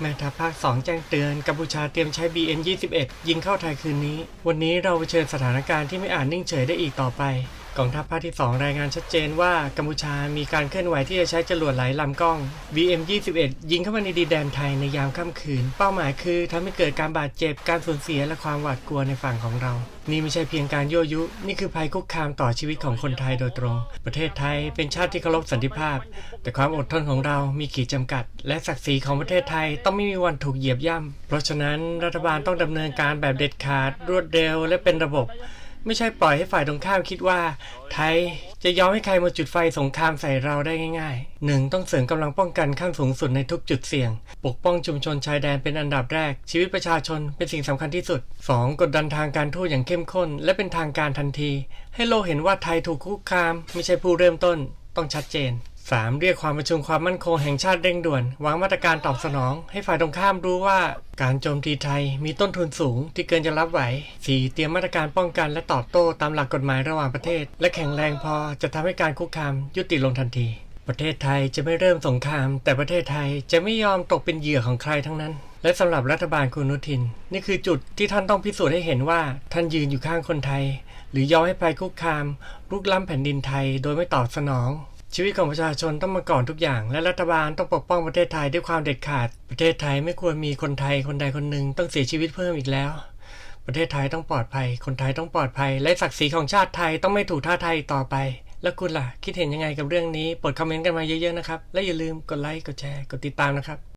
แม่ทัพภาค 2 แจ้งเตือนกัมพูชาเตรียมใช้ BN 21 ยิงเข้าไทยคืนนี้ วันนี้เราเผชิญสถานการณ์ที่ไม่อาจนิ่งเฉยได้อีกต่อไป กองทัพภาคที่ 2 รายงานชัดเจนว่ากัมพูชามีการเคลื่อนไหวที่จะใช้จรวดหลายลำกล้อง BM 21 ยิงเข้ามาในดินแดนไทยในยามค่ำคืน เป้าหมายคือทำให้เกิดการบาดเจ็บการสูญเสียและความหวาดกลัวในฝั่งของเรา นี่ไม่ใช่เพียงการยั่วยุ นี่คือภัยคุกคามต่อชีวิตของคนไทยโดยตรง ประเทศไทยเป็นชาติที่เคารพสันติภาพ แต่ความอดทนของเรามีขีดจำกัด และศักดิ์ศรีของประเทศไทยต้องไม่มีวันถูกเหยียบย่ำเพราะฉะนั้นรัฐบาลต้องดำเนินการแบบเด็ดขาด รวดเร็วและเป็นระบบ ไม่ใช่ปล่อยให้ฝ่ายตรงข้ามคิดว่า ไทยจะยอมให้ใครมาจุดไฟสงครามใส่เราได้ง่ายๆหนึ่งต้องเสริมกำลังป้องกันขั้นสูงสุดในทุกจุดเสี่ยง ปกป้องชุมชนชายแดนเป็นอันดับแรก ชีวิตประชาชนเป็นสิ่งสำคัญที่สุด 2. กดดันทางการทูตอย่างเข้มข้น และเป็นทางการทันที ให้โลกเห็นว่าไทยถูกคุกคาม ไม่ใช่ผู้เริ่มต้น ต้องชัดเจน 3. เรียกความประชุมความมั่นคงแห่งชาติเร่งด่วน วางมาตรการตอบสนอง ให้ฝ่ายตรงข้ามรู้ว่าการโจมตีไทยมีต้นทุนสูงที่เกินจะรับไหว 4. เตรียมมาตรการป้องกันและตอบโต้ตามหลักกฎหมายระหว่างประเทศ และแข็งแรงพอจะทำให้การคุกคามยุติลงทันที ประเทศไทยจะไม่เริ่มสงคราม แต่ประเทศไทยจะไม่ยอมตกเป็นเหยื่อของใครทั้งนั้น และสำหรับรัฐบาลคุณนุทิน นี่คือจุดที่ท่านต้องพิสูจน์ให้เห็นว่าท่านยืนอยู่ข้างคนไทย หรือยอมให้ภัยคุกคามลุกล้ำแผ่นดินไทยโดยไม่ตอบสนอง ชีวิตของประชาชนต้องมาก่อนทุกอย่าง และรัฐบาลต้องปกป้องประเทศไทยด้วยความเด็ดขาด ประเทศไทยไม่ควรมีคนไทยคนใดคนหนึ่งต้องเสียชีวิตเพิ่มอีกแล้ว ประเทศไทยต้องปลอดภัย คนไทยต้องปลอดภัย และศักดิ์ศรีของชาติไทยต้องไม่ถูกท้าทายต่อไป แล้วคุณล่ะ คิดเห็นยังไงกับเรื่องนี้โปรดคอมเมนต์กันมาเยอะๆนะครับ และอย่าลืมกดไลค์กดแชร์กดติดตามนะครับ